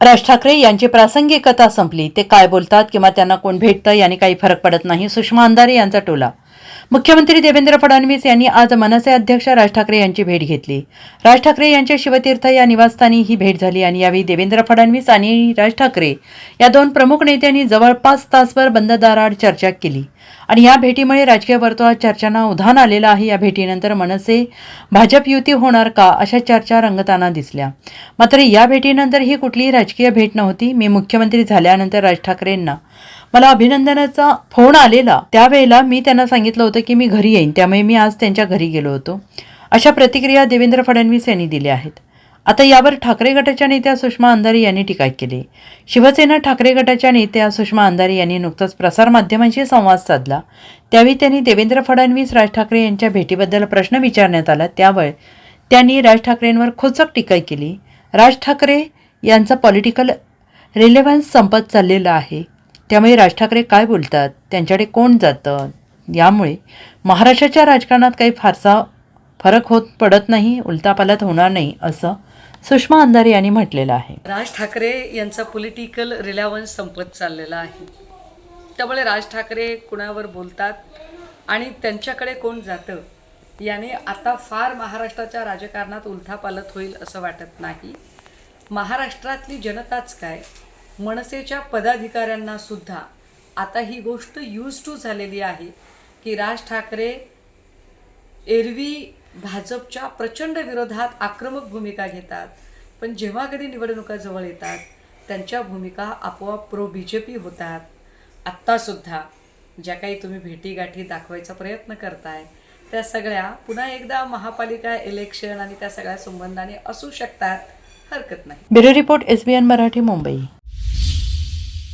राज ठाकरे यांची प्रासंगिकता संपली. ते काय बोलतात किंवा त्यांना कोण भेटतं याने काही फरक पडत नाही. सुषमा अंधारे यांचा टोला. मुख्यमंत्री देवेंद्र फडणवीस यांनी आज मनसे अध्यक्ष राज ठाकरे यांची भेट घेतली. राज ठाकरे यांच्या शिवतीर्थ या निवासस्थानी ही भेट झाली आणि यावेळी देवेंद्र फडणवीस आणि राज ठाकरे या दोन प्रमुख नेत्यांनी जवळपास तासभर बंद दाराआड चर्चा केली. आणि या भेटीमुळे राजकीय वर्तुळात चर्चांना उधाण आलेलं आहे. या भेटीनंतर मनसे भाजप युती होणार का अशा चर्चा रंगताना दिसल्या. मात्र या भेटीनंतर ही कुठलीही राजकीय भेट नव्हती. मी मुख्यमंत्री झाल्यानंतर राज ठाकरेंना मला अभिनंदनाचा फोन आलेला. त्यावेळेला मी त्यांना सांगितलं होतं की मी घरी येईन. त्यामुळे मी आज त्यांच्या घरी गेलो होतो. अशा प्रतिक्रिया देवेंद्र फडणवीस यांनी दिल्या आहेत. आता यावर ठाकरे गटाच्या नेत्या सुषमा अंधारे यांनी टीका केली. शिवसेना ठाकरे गटाच्या नेत्या सुषमा अंधारे यांनी नुकताच प्रसारमाध्यमांशी संवाद साधला. त्यावेळी त्यांनी देवेंद्र फडणवीस राज ठाकरे यांच्या भेटीबद्दल प्रश्न विचारण्यात आला. त्यावर त्यांनी राज ठाकरेंवर खोचक टीका केली. राज ठाकरे यांचा पॉलिटिकल रिलेव्हन्स संपत चाललेला आहे. त्यामुळे राज ठाकरे काय बोलतात? त्यांच्याकडे कोण जातं? यामुळे महाराष्ट्राच्या राजकारणात काही फारसा फरक होत पडत नाही उलतापालत होणार नाही असं सुषमा अंधारे यांनी म्हटलेलं आहे. राज ठाकरे यांचा पॉलिटिकल रिलेव्हन्स संपत चाललेला आहे. त्यामुळे राज ठाकरे कुणावर बोलतात आणि त्यांच्याकडे कोण जातं याने आता फार महाराष्ट्राच्या राजकारणात उलथापालत होईल असं वाटत नाही. महाराष्ट्रातली जनताच काय? मनसेच्या पदाधिकाऱ्यांना सुद्धा. आता ही गोष्ट यूज टू झालेली आहे की राज ठाकरे एरवी भाजपच्या प्रचंड विरोधात आक्रमक भूमिका घेतात. पण जेव्हा कधी निवडणुका जवळ येतात त्यांच्या भूमिका आपोआप प्रो बी जे पी होतात. आत्तासुद्धा ज्या काही तुम्ही भेटीगाठी दाखवायचा प्रयत्न करताय त्या सगळ्या पुन्हा एकदा महापालिका इलेक्शन आणि त्या सगळ्या संबंधाने असू शकतात हरकत नाही. Bureau report S B N Marathi Mumbai.